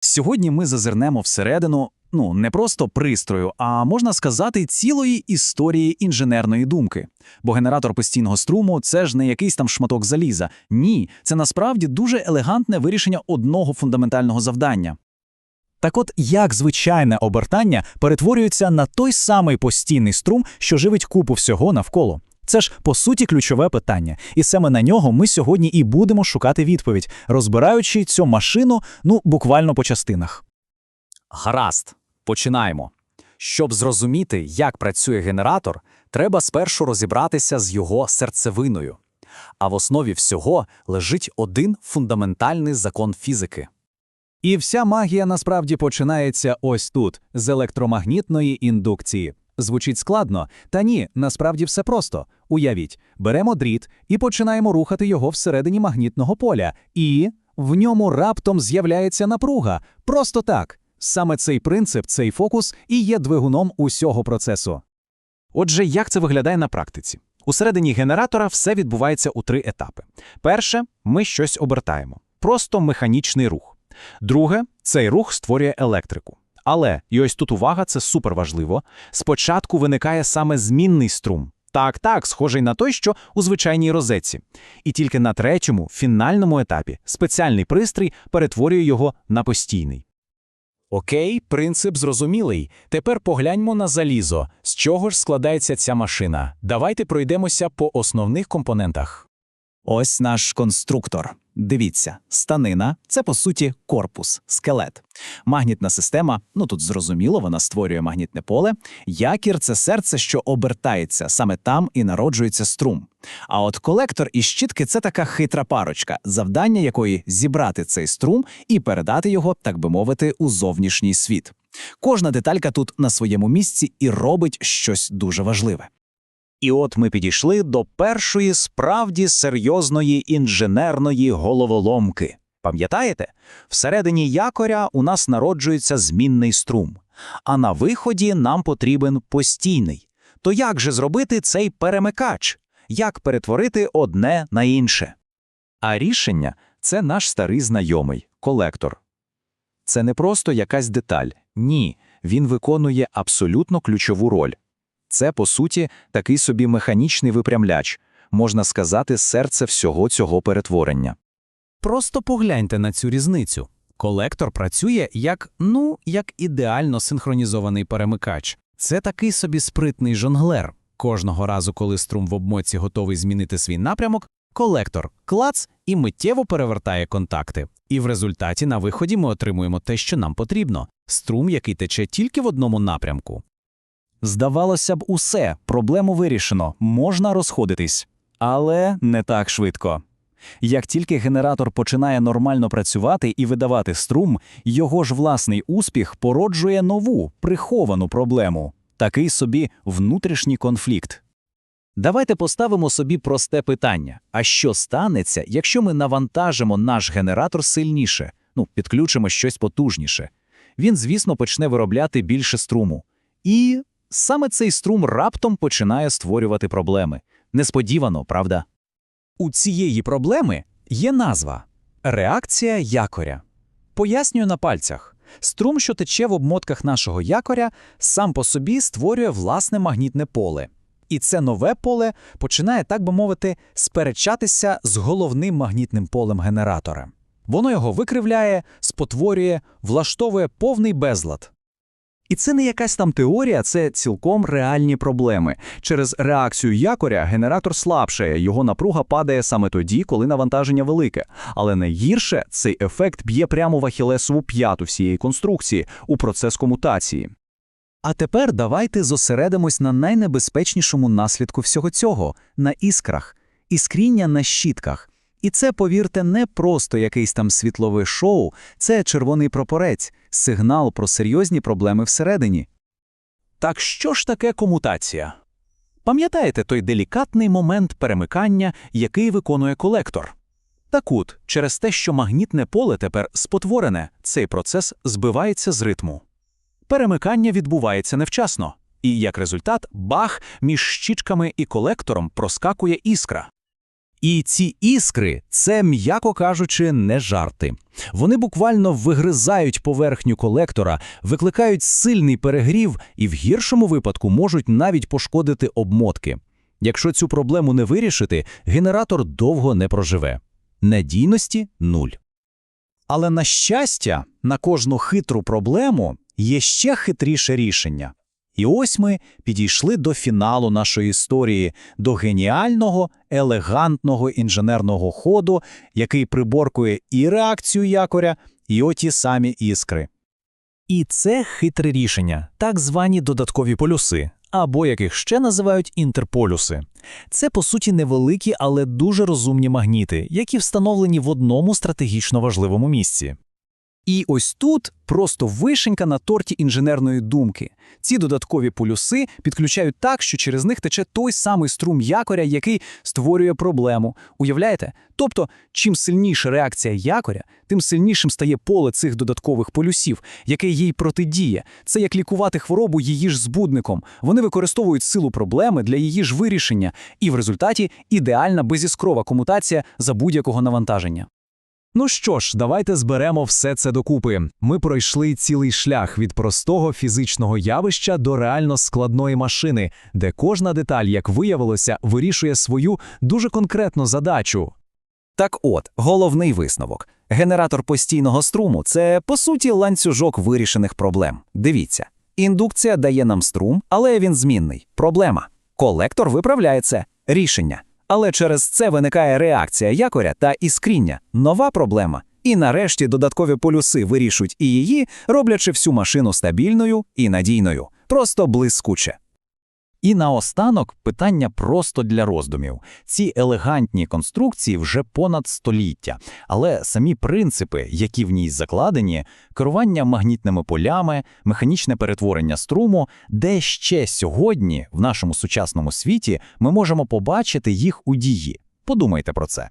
Сьогодні ми зазирнемо всередину, ну, не просто пристрою, а можна сказати, цілої історії інженерної думки. Бо генератор постійного струму це ж не якийсь там шматок заліза. Ні, це насправді дуже елегантне вирішення одного фундаментального завдання. Так от, як звичайне обертання перетворюється на той самий постійний струм, що живить купу всього навколо? Це ж по суті ключове питання, і саме на нього ми сьогодні і будемо шукати відповідь, розбираючи цю машину ну буквально по частинах. Гаразд, починаємо. Щоб зрозуміти, як працює генератор, треба спершу розібратися з його серцевиною. А в основі всього лежить один фундаментальний закон фізики. І вся магія насправді починається ось тут, з електромагнітної індукції. Звучить складно, та ні, насправді все просто. Уявіть, беремо дріт і починаємо рухати його всередині магнітного поля, і в ньому раптом з'являється напруга. Просто так. Саме цей принцип, цей фокус і є двигуном усього процесу. Отже, як це виглядає на практиці? Усередині генератора все відбувається у три етапи. Перше, ми щось обертаємо, просто механічний рух. Друге, цей рух створює електрику. Але, і ось тут увага, це суперважливо, спочатку виникає саме змінний струм. Так, так, схожий на той, що у звичайній розетці. І тільки на третьому, фінальному етапі, спеціальний пристрій перетворює його на постійний. Окей, принцип зрозумілий. Тепер погляньмо на залізо. З чого ж складається ця машина? Давайте пройдемося по основних компонентах. Ось наш конструктор. Дивіться, станина це по суті корпус, скелет. Магнітна система, ну тут зрозуміло, вона створює магнітне поле. Якір це серце, що обертається, саме там і народжується струм. А от колектор і щітки це така хитра парочка, завдання якої зібрати цей струм і передати його, так би мовити, у зовнішній світ. Кожна деталька тут на своєму місці і робить щось дуже важливе. І от ми підійшли до першої справді серйозної інженерної головоломки. Пам'ятаєте? Всередині якоря у нас народжується змінний струм, а на виході нам потрібен постійний. То як же зробити цей перемикач? Як перетворити одне на інше? А рішення це наш старий знайомий колектор. Це не просто якась деталь. Ні, він виконує абсолютно ключову роль. Це, по суті, такий собі механічний випрямляч, можна сказати, серце всього цього перетворення. Просто погляньте на цю різницю. Колектор працює як, ну, як ідеально синхронізований перемикач. Це такий собі спритний жонглер. Кожного разу, коли струм в обмотці готовий змінити свій напрямок, колектор клац і миттєво перевертає контакти. І в результаті на виході ми отримуємо те, що нам потрібно струм, який тече тільки в одному напрямку. Здавалося б, усе, проблему вирішено, можна розходитись. Але не так швидко. Як тільки генератор починає нормально працювати і видавати струм, його ж власний успіх породжує нову, приховану проблему такий собі внутрішній конфлікт. Давайте поставимо собі просте питання: а що станеться, якщо ми навантажимо наш генератор сильніше, ну, підключимо щось потужніше? Він, звісно, почне виробляти більше струму. І Саме цей струм раптом починає створювати проблеми. Несподівано, правда? У цієї проблеми є назва реакція якоря. Пояснюю на пальцях. Струм, що тече в обмотках нашого якоря, сам по собі створює власне магнітне поле. І це нове поле починає, так би мовити, сперечатися з головним магнітним полем генератора. Воно його викривляє, спотворює, влаштовує повний безлад. І це не якась там теорія, це цілком реальні проблеми. Через реакцію якоря генератор слабшає, його напруга падає саме тоді, коли навантаження велике. Але найгірше цей ефект б'є прямо в ахілесову п'яту всієї конструкції у процес комутації. А тепер давайте зосередимось на найнебезпечнішому наслідку всього цього на іскрах, іскріння на щітках. І це, повірте, не просто якийсь там світлове шоу, це червоний прапорець, сигнал про серйозні проблеми всередині. Так що ж таке комутація? Пам'ятаєте той делікатний момент перемикання, який виконує колектор? Так от, через те, що магнітне поле тепер спотворене, цей процес збивається з ритму. Перемикання відбувається невчасно, і як результат, бах між щічками і колектором проскакує іскра. І ці іскри це, м'яко кажучи, не жарти. Вони буквально вигризають поверхню колектора, викликають сильний перегрів і в гіршому випадку можуть навіть пошкодити обмотки. Якщо цю проблему не вирішити, генератор довго не проживе. Надійності – нуль. Але на щастя, на кожну хитру проблему є ще хитріше рішення. І ось ми підійшли до фіналу нашої історії, до геніального, елегантного інженерного ходу, який приборкує і реакцію якоря, і оті самі іскри. І це хитре рішення, так звані додаткові полюси, або яких ще називають інтерполюси. Це, по суті, невеликі, але дуже розумні магніти, які встановлені в одному стратегічно важливому місці. І ось тут просто вишенька на торті інженерної думки. Ці додаткові полюси підключають так, що через них тече той самий струм якоря, який створює проблему. Уявляєте? Тобто, чим сильніша реакція якоря, тим сильнішим стає поле цих додаткових полюсів, яке їй протидіє. Це як лікувати хворобу її ж збудником. Вони використовують силу проблеми для її ж вирішення, і в результаті ідеальна безіскрова комутація за будь-якого навантаження. Ну що ж, давайте зберемо все це докупи. Ми пройшли цілий шлях від простого фізичного явища до реально складної машини, де кожна деталь, як виявилося, вирішує свою дуже конкретну задачу. Так от, головний висновок. Генератор постійного струму – це, по суті, ланцюжок вирішених проблем. Дивіться, індукція дає нам струм, але він змінний. Проблема. Колектор виправляє це. Рішення. Але через це виникає реакція якоря та іскріння. Нова проблема. І нарешті додаткові полюси вирішують і її, роблячи всю машину стабільною і надійною. Просто блискуче. І наостанок питання просто для роздумів. Ці елегантні конструкції вже понад століття, але самі принципи, які в ній закладені, керування магнітними полями, механічне перетворення струму, де ще сьогодні в нашому сучасному світі ми можемо побачити їх у дії. Подумайте про це.